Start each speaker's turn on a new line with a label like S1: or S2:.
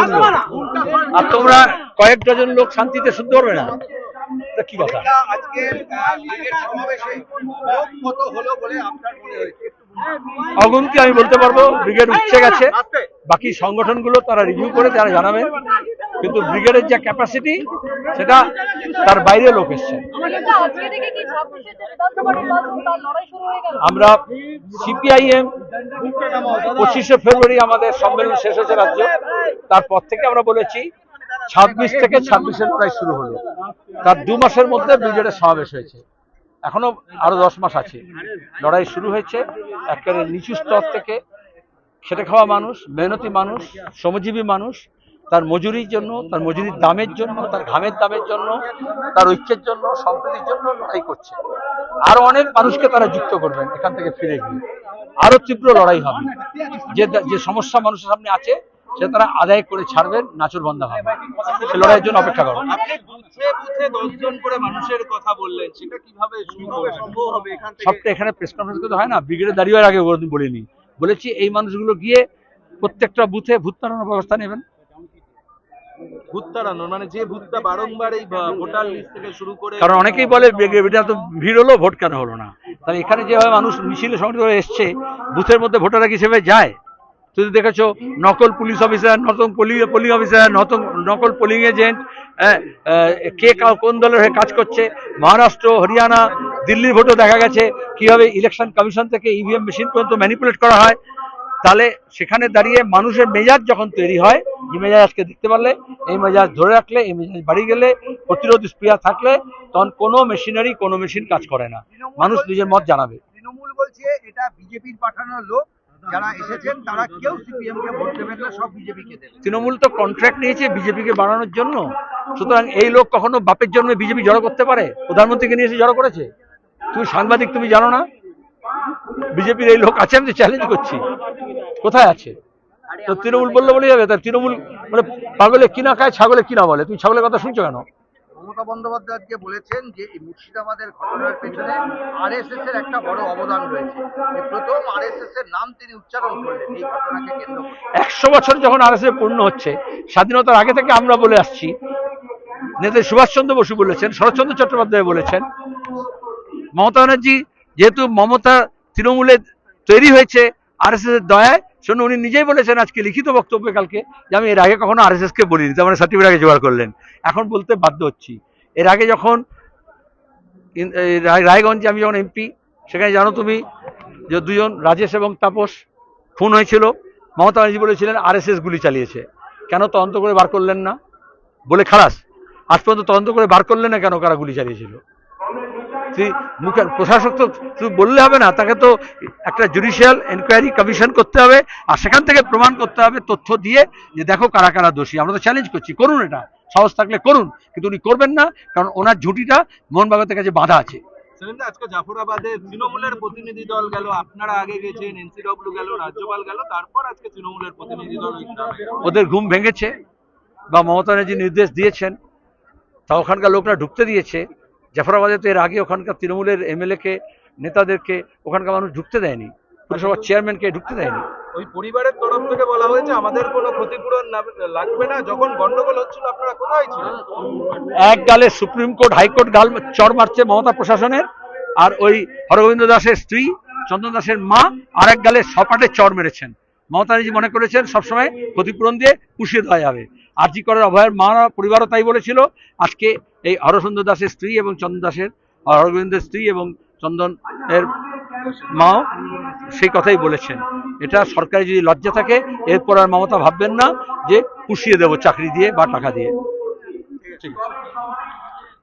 S1: শুনলো আর তোমরা কয়েক ডজন লোক শান্তিতে শুনতে পারবে না। তা কি কথা?
S2: এটা আজকে আহ, লীগের সমাবেশে লোক কত হলো বলে আপনার মনে হয়েছে। একটু বলুন।
S1: অগুন্তি আমি বলতে পারব ব্রিগেড উঠছে গেছে। বাকি সংগঠনগুলো তারা রিভিউ করে তারা জানাবে। কিন্তু ব্রিগেডের যে ক্যাপাসিটি সেটা তার বাইরে লোক এসছে।
S3: হয়ে
S1: আমরা সিপিআইএম পঁচিশে ফেব্রুয়ারি আমাদের সম্মেলন শেষ হয়েছে রাজ্য। তারপর থেকে আমরা বলেছি ছাব্বিশ থেকে ছাব্বিশের লড়াই শুরু হলো। তার দু মাসের মধ্যে ব্রিগেডের সমাবেশ হয়েছে। এখনও আরও দশ মাস আছে। লড়াই শুরু হয়েছে। একেবারে নিচু স্তর থেকে খেটে খাওয়া মানুষ মেহনতি মানুষ শ্রমজীবী মানুষ তার মজুরির জন্য তার মজুরির দামের জন্য তার ঘামের দামের জন্য তার ঐক্যের জন্য সম্প্রীতির জন্য লড়াই করছে। আরও অনেক মানুষকে তারা যুক্ত করবেন এখান থেকে ফিরে গিয়ে। আরও তীব্র লড়াই হবে। যে যে সমস্যা মানুষের সামনে আছে সে তারা আদায় করে ছাড়বেন নাচুর বন্ধা হবে সে লড়াইয়ের জন্য অপেক্ষা করো।
S2: আপনি বুথে বুথে মানুষের কথা বললেন কীভাবে কীভাবে সম্ভব হবে এখান থেকে?
S1: সবটা এখানে প্রেস কনফারেন্স করতে হয় না। ব্রিগেডে দাঁড়িয়ে আগে বলিনি। বলেছি এই মানুষগুলো গিয়ে প্রত্যেকটা বুথে ভূত ব্যবস্থা নেবেন।
S2: ভূত তাড়ানোর মানে যে ভূতটা বারংবার এই ভোটার লিস্ট থেকে শুরু করে
S1: কারণ অনেকেই বলে ব্রিগেডে তো ভিড় হলো, ভোট কেন হলো না? তাহলে এখানে যেভাবে মানুষ মিছিলে সংগঠিত হয়ে এসছে, বুথের মধ্যে ভোটাররা কি যায়? তুমি দেখেছ, নকল পুলিশ অফিসার, নতুন পোলিং অফিসার নতুন, নকল পোলিং এজেন্ট কে কা- কোন দলের হয়ে কাজ করছে? মহারাষ্ট্র, হরিয়ানা, দিল্লির ভোটও দেখা গেছে। কীভাবে ইলেকশন কমিশন থেকে ইভিএম মেশিন পর্যন্ত ম্যানিপুলেট করা হয়? তাহলে সেখানে দাঁড়িয়ে মানুষের মেজাজ যখন তৈরি হয় যে মেজাজ আজকে দেখতে পারলে এই মেজাজ ধরে রাখলে এই মেজাজ বাড়ি গেলে প্রতিরোধ স্প্রিয়া থাকলে তখন কোনো মেশিনারি কোনো মেশিন কাজ করে না। মানুষ নিজের মত জানাবে।
S2: তৃণমূল বলছে এটা বিজেপির পাঠানো লোক যারা এসেছেন তারা কেউ সিপিএম কে ভোট দেবেন না সব বিজেপি দেবেন।
S1: তৃণমূল তো কন্ট্রাক্ট নিয়েছে বিজেপিকে বাড়ানোর জন্য। সুতরাং এই লোক কখনো বাপের জন্মে বিজেপি জড়ো করতে পারে? প্রধানমন্ত্রীকে নিয়ে এসে জড়ো করেছে? তুমি সাংবাদিক তুমি জানো না? বিজেপির এই লোক আছে আমি চ্যালেঞ্জ করছি। কোথায় আছে? তো তৃণমূল বললে বলে যাবে তার তৃণমূল মানে পাগলে কিনা খায় ছাগলে কিনা বলে? তুমি ছাগলের কথা শুনছো কেন?
S2: মমতা বন্দ্যোপাধ্যায় আজকে বলেছেন যে এই মুর্শিদাবাদের ঘটনার পেছনে আরএসএস এর একটা বড় অবদান রয়েছে। প্রথম আরএসএস এর নাম তিনি উচ্চারণ করলেন এই ঘটনাকে কেন্দ্র
S1: একশো বছর যখন আর পূর্ণ হচ্ছে স্বাধীনতার আগে থেকে আমরা বলে আসছি নেতা সুভাষচন্দ্র বসু বলেছেন শরৎচন্দ্র চট্টোপাধ্যায় বলেছেন মমতা ব্যানার্জি যেহেতু মমতা তৃণমূলে তৈরি হয়েছে আর এস এর দয়ায় শোনো, উনি নিজেই বলেছেন আজকে লিখিত বক্তব্যে কালকে যে আমি এর আগে কখনো আর এস কে বলিনি, তার মানে সার্টিফিকেট আগে জোগাড় করলেন। এখন বলতে বাধ্য হচ্ছি। এর আগে যখন রায়- রায়গঞ্জে আমি যখন এমপি, সেখানে জানো তুমি যে দুজন, রাজেশ এবং তাপস, খুন হয়েছিল। মমতা ব্যানার্জি বলেছিলেন, আরএসএস গুলি চালিয়েছে। কেন তদন্ত করে বার করলেন না? বলে খালাস, আজ পর্যন্ত তদন্ত করে বার করলেন না কেন কারা গুলি চালিয়েছিল? তুই মুখে প্রশাসক তো শুধু বললে হবে না তাকে তো একটা জুডিশিয়াল এনকোয়ারি কমিশন করতে হবে আর সেখান থেকে প্রমাণ করতে হবে তথ্য দিয়ে যে দেখো কারা কারা দোষী। আমরা তো চ্যালেঞ্জ করছি করুন এটা। সাহস থাকলে করুন কিন্তু উনি করবেন না কারণ ওনার ঝুঁটিটা মোহনবাগাতের কাছে বাধা আছে।
S4: আজকে জাফরাবাদে তৃণমূলের প্রতিনিধি দল গেল আপনারা আগে গেছেন এনসিডব্লিউ গেল রাজ্যপাল গেল তারপর আজকে তৃণমূলের প্রতিনিধি দল ওই গ্রামে গেল।
S1: ওদের ঘুম ভেঙেছে বা মমতা ব্যানার্জি নির্দেশ দিয়েছেন তা ওখানকার লোকরা ঢুকতে দিয়েছে। জাফরাবাদে তো এর আগে ওখানকার তৃণমূলের এমএলএ কে নেতাদেরকে ওখানকার মানুষ ঢুকতে দেয়নি। পুরসভার চেয়ারম্যানকে ঢুকতে দেয়নি।
S4: ওই পরিবারের তরফ থেকে বলা হয়েছে আমাদের কোনো ক্ষতিপূরণ লাগবে না। যখন গন্ডগোল হচ্ছিল আপনারা কোথায় ছিলেন?
S1: এক গালে সুপ্রিম কোর্ট হাইকোর্ট গাল চর মারছে মমতা প্রশাসনের আর ওই হরগোবিন্দ দাসের স্ত্রী চন্দন দাসের মা আর এক গালে সপাটে চর মেরেছেন। মমতা ব্যানার্জি মনে করেছেন সবসময় ক্ষতিপূরণ দিয়ে পুষিয়ে দেওয়া যাবে। আরজি করের অভয়ের মা পরিবারও তাই বলেছিল। আজকে এই হরসুন্দর দাসের স্ত্রী এবং চন্দন দাসের হরগোবিন্দের স্ত্রী এবং চন্দন এর মাও সেই কথাই বলেছেন। এটা সরকারি যদি লজ্জা থাকে, এরপর আর মমতা ভাববেন না যে পুষিয়ে দেবো চাকরি দিয়ে বা টাকা দিয়ে। ঠিক আছে।